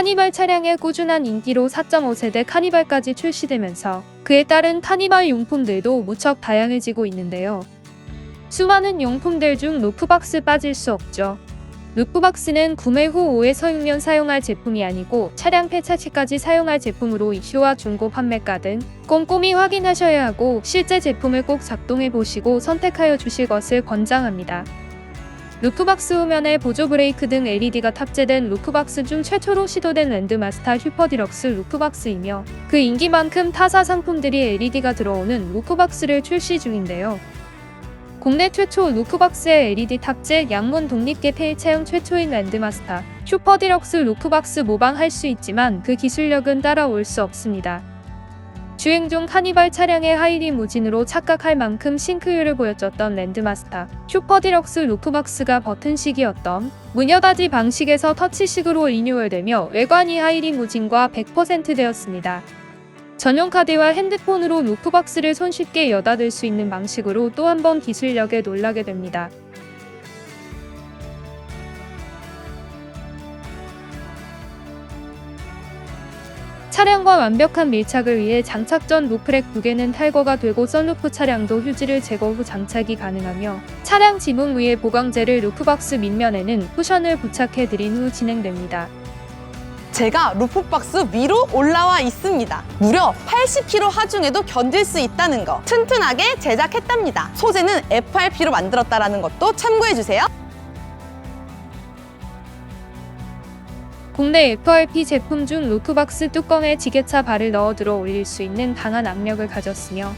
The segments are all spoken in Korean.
카니발 차량의 꾸준한 인기로 4.5세대 카니발까지 출시되면서 그에 따른 카니발 용품들도 무척 다양해지고 있는데요. 수많은 용품들 중 루프박스 빠질 수 없죠. 루프박스는 구매 후 5에서 6년 사용할 제품이 아니고 차량 폐차 시까지 사용할 제품으로 이슈와 중고 판매가 등 꼼꼼히 확인하셔야 하고 실제 제품을 꼭 작동해 보시고 선택하여 주실 것을 권장합니다. 루프박스 후면에 보조 브레이크 등 LED가 탑재된 루프박스 중 최초로 시도된 랜드마스터 슈퍼디럭스 루프박스이며 그 인기만큼 타사 상품들이 LED가 들어오는 루프박스를 출시 중인데요. 국내 최초 루프박스에 LED 탑재 양문 독립계 폐일 체형 최초인 랜드마스터 슈퍼디럭스 루프박스 모방할 수 있지만 그 기술력은 따라올 수 없습니다. 주행 중 카니발 차량의 하이리 무진으로 착각할 만큼 싱크율을 보여줬던 랜드마스터 슈퍼디럭스 루프박스가 버튼식이었던 문여닫이 방식에서 터치식으로 리뉴얼되며 외관이 하이리 무진과 100% 되었습니다. 전용 카드와 핸드폰으로 루프박스를 손쉽게 여닫을 수 있는 방식으로 또 한 번 기술력에 놀라게 됩니다. 차량과 완벽한 밀착을 위해 장착 전 루프렉 두 개는 탈거가 되고 썬루프 차량도 휴지를 제거 후 장착이 가능하며 차량 지붕 위에 보강제를 루프박스 밑면에는 쿠션을 부착해 드린 후 진행됩니다. 제가 루프박스 위로 올라와 있습니다. 무려 80kg 하중에도 견딜 수 있다는 거 튼튼하게 제작했답니다. 소재는 FRP로 만들었다는 것도 참고해주세요. 국내 FRP 제품 중 루프박스 뚜껑에 지게차 발을 넣어 들어 올릴 수 있는 강한 압력을 가졌으며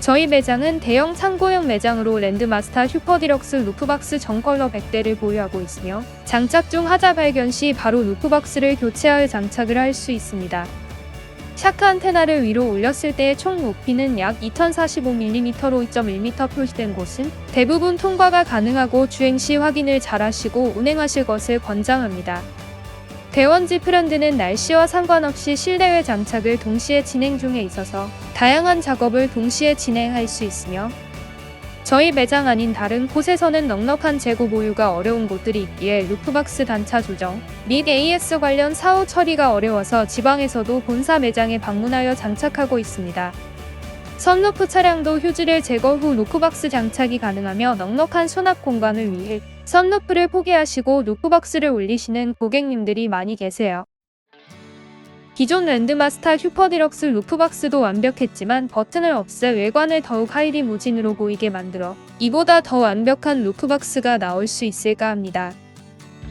저희 매장은 대형 창고형 매장으로 랜드마스터 슈퍼디럭스 루프박스 정컬러 100대를 보유하고 있으며 장착 중 하자 발견 시 바로 루프박스를 교체하여 장착을 할 수 있습니다. 샤크 안테나를 위로 올렸을 때의 총 높이는 약 2045mm로 2.1m 표시된 곳은 대부분 통과가 가능하고 주행 시 확인을 잘 하시고 운행하실 것을 권장합니다. 대원지 프렌드는 날씨와 상관없이 실내외 장착을 동시에 진행 중에 있어서 다양한 작업을 동시에 진행할 수 있으며 저희 매장 아닌 다른 곳에서는 넉넉한 재고 보유가 어려운 곳들이 있기에 루프박스 단차 조정 및 AS 관련 사후 처리가 어려워서 지방에서도 본사 매장에 방문하여 장착하고 있습니다. 선루프 차량도 휴지를 제거 후 루프박스 장착이 가능하며 넉넉한 수납 공간을 위해 선루프를 포기하시고 루프박스를 올리시는 고객님들이 많이 계세요. 기존 랜드마스터 슈퍼디럭스 루프박스도 완벽했지만 버튼을 없애 외관을 더욱 하이리 무진으로 보이게 만들어 이보다 더 완벽한 루프박스가 나올 수 있을까 합니다.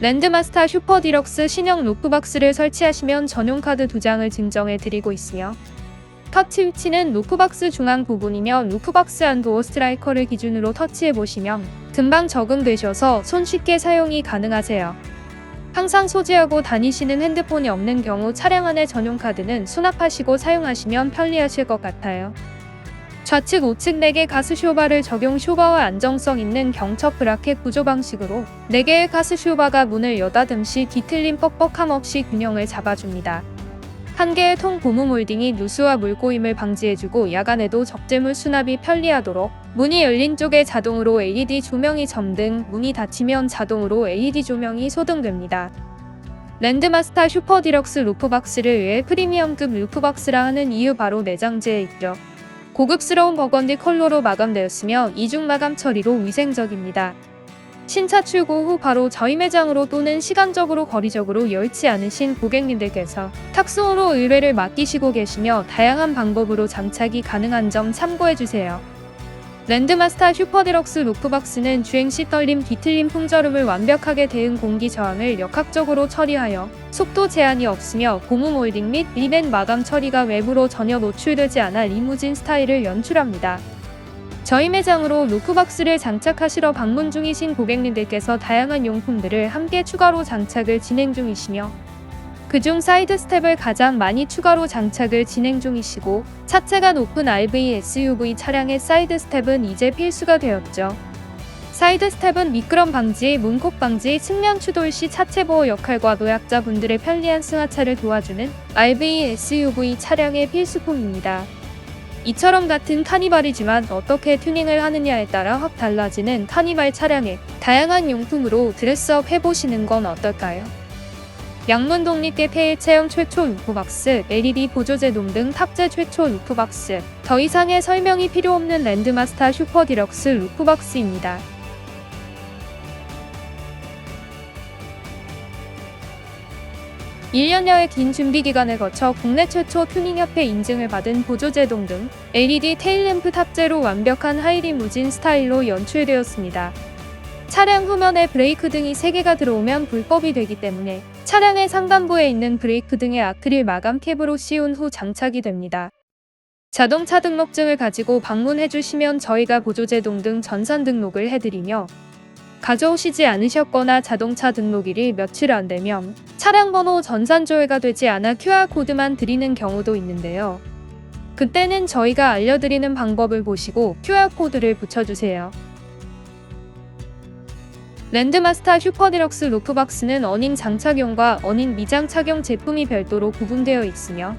랜드마스터 슈퍼디럭스 신형 루프박스를 설치하시면 전용 카드 두 장을 증정해 드리고 있으며 터치 위치는 루프박스 중앙 부분이며 루프박스 안 도어 스트라이커를 기준으로 터치해 보시면 금방 적응되셔서 손쉽게 사용이 가능하세요. 항상 소지하고 다니시는 핸드폰이 없는 경우 차량 안의 전용 카드는 수납하시고 사용하시면 편리하실 것 같아요. 좌측 우측 4개 가스 쇼바를 적용 쇼바와 안정성 있는 경첩 브라켓 구조 방식으로 4개의 가스 쇼바가 문을 여닫음 시 뒤틀림 뻑뻑함 없이 균형을 잡아줍니다. 한 개의 통 고무 몰딩이 누수와 물고임을 방지해주고 야간에도 적재물 수납이 편리하도록 문이 열린 쪽에 자동으로 LED 조명이 점등, 문이 닫히면 자동으로 LED 조명이 소등됩니다. 랜드마스터 슈퍼 디럭스 루프박스를 위해 프리미엄급 루프박스라 하는 이유 바로 내장재에 있죠. 고급스러운 버건디 컬러로 마감되었으며 이중 마감 처리로 위생적입니다. 신차 출고 후 바로 저희 매장으로 또는 시간적으로 거리적으로 여의치 않으신 고객님들께서 탁송으로 의뢰를 맡기시고 계시며 다양한 방법으로 장착이 가능한 점 참고해주세요. 랜드마스터 슈퍼디럭스 루프박스는 주행 시 떨림, 뒤틀림, 풍절음을 완벽하게 대응 공기 저항을 역학적으로 처리하여 속도 제한이 없으며 고무 몰딩 및 리벤 마감 처리가 외부로 전혀 노출되지 않아 리무진 스타일을 연출합니다. 저희 매장으로 루프박스를 장착하시러 방문 중이신 고객님들께서 다양한 용품들을 함께 추가로 장착을 진행 중이시며 그중 사이드 스텝을 가장 많이 추가로 장착을 진행 중이시고 차체가 높은 RV SUV 차량의 사이드 스텝은 이제 필수가 되었죠. 사이드 스텝은 미끄럼 방지, 문콕 방지, 측면 추돌 시 차체 보호 역할과 노약자분들의 편리한 승하차를 도와주는 RV SUV 차량의 필수품입니다. 이처럼 같은 카니발이지만 어떻게 튜닝을 하느냐에 따라 확 달라지는 카니발 차량의 다양한 용품으로 드레스업 해보시는 건 어떨까요? 양문 독립계 폐일 체형 최초 루프박스, LED 보조제동 등 탑재 최초 루프박스. 더 이상의 설명이 필요 없는 랜드마스터 슈퍼 디럭스 루프박스입니다. 일 년여의 긴 준비 기간을 거쳐 국내 최초 튜닝협회 인증을 받은 보조제동 등 LED 테일램프 탑재로 완벽한 하이리 무진 스타일로 연출되었습니다. 차량 후면에 브레이크 등이 3개가 들어오면 불법이 되기 때문에 차량의 상단부에 있는 브레이크 등의 아크릴 마감 캡으로 씌운 후 장착이 됩니다. 자동차 등록증을 가지고 방문해 주시면 저희가 보조제동 등 전산 등록을 해드리며 가져오시지 않으셨거나 자동차 등록일이 며칠 안 되면 차량 번호 전산 조회가 되지 않아 QR코드만 드리는 경우도 있는데요. 그때는 저희가 알려드리는 방법을 보시고 QR코드를 붙여주세요. 랜드마스터 슈퍼디럭스 루프박스는 어닝 장착용과 어닝 미장 착용 제품이 별도로 구분되어 있으며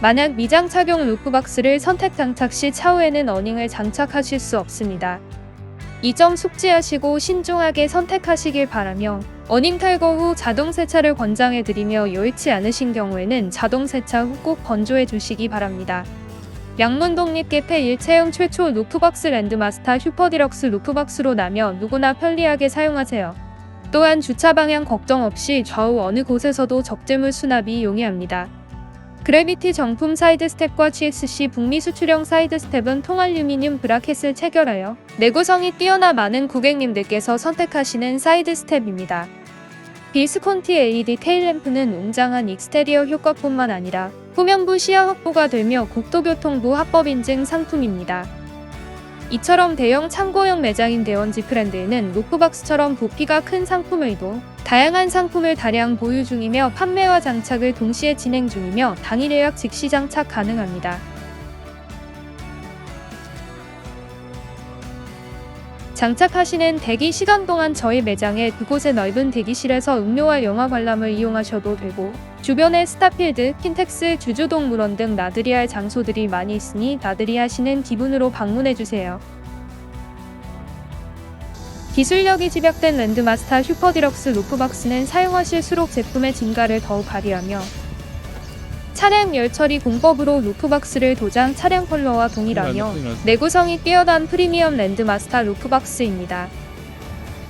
만약 미장 착용 루프박스를 선택 장착 시 차후에는 어닝을 장착하실 수 없습니다. 이 점 숙지하시고 신중하게 선택하시길 바라며 어닝 탈거 후 자동 세차를 권장해 드리며 여의치 않으신 경우에는 자동 세차 후 꼭 건조해 주시기 바랍니다. 양문 독립계 폐 일체형 최초 루프박스 랜드마스터 슈퍼디럭스 루프박스로 나며 누구나 편리하게 사용하세요. 또한 주차 방향 걱정 없이 좌우 어느 곳에서도 적재물 수납이 용이합니다. 그래비티 정품 사이드 스텝과 GXC 북미 수출형 사이드 스텝은 통알루미늄 브라켓을 체결하여 내구성이 뛰어나 많은 고객님들께서 선택하시는 사이드 스텝입니다. 비스콘티 LED 테일램프는 웅장한 익스테리어 효과뿐만 아니라 후면부 시야 확보가 되며 국토교통부 합법 인증 상품입니다. 이처럼 대형 창고형 매장인 대원지 프랜드에는 루프박스처럼 부피가 큰 상품을도 다양한 상품을 다량 보유 중이며 판매와 장착을 동시에 진행 중이며 당일 예약 즉시 장착 가능합니다. 장착하시는 대기 시간 동안 저희 매장의 그곳의 넓은 대기실에서 음료와 영화 관람을 이용하셔도 되고 주변에 스타필드, 킨텍스, 주주동 물원 등 나들이 할 장소들이 많이 있으니 나들이 하시는 기분으로 방문해 주세요. 기술력이 집약된 랜드마스터 슈퍼디럭스 루프박스는 사용하실수록 제품의 진가를 더욱 발휘하며 차량 열처리 공법으로 루프박스를 도장 차량 컬러와 동일하며 내구성이 뛰어난 프리미엄 랜드마스터 루프박스입니다.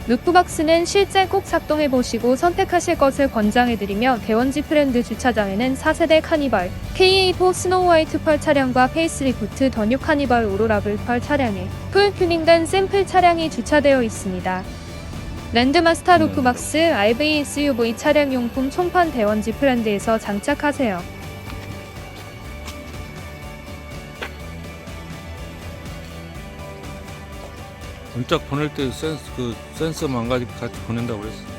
루프박스는 실제 꼭 작동해보시고 선택하실 것을 권장해드리며 대원지 프렌드 주차장에는 4세대 카니발, KA4 스노우 화이트 펄 차량과 페이스리프트 더뉴 카니발 오로라블 펄 차량에 풀 튜닝된 샘플 차량이 주차되어 있습니다. 랜드마스터 루프박스 RV SUV 차량 용품 총판 대원지 프렌드에서 장착하세요. 문짝 보낼 때 센스 그 센서 망가지고 같이 보낸다고 그랬어.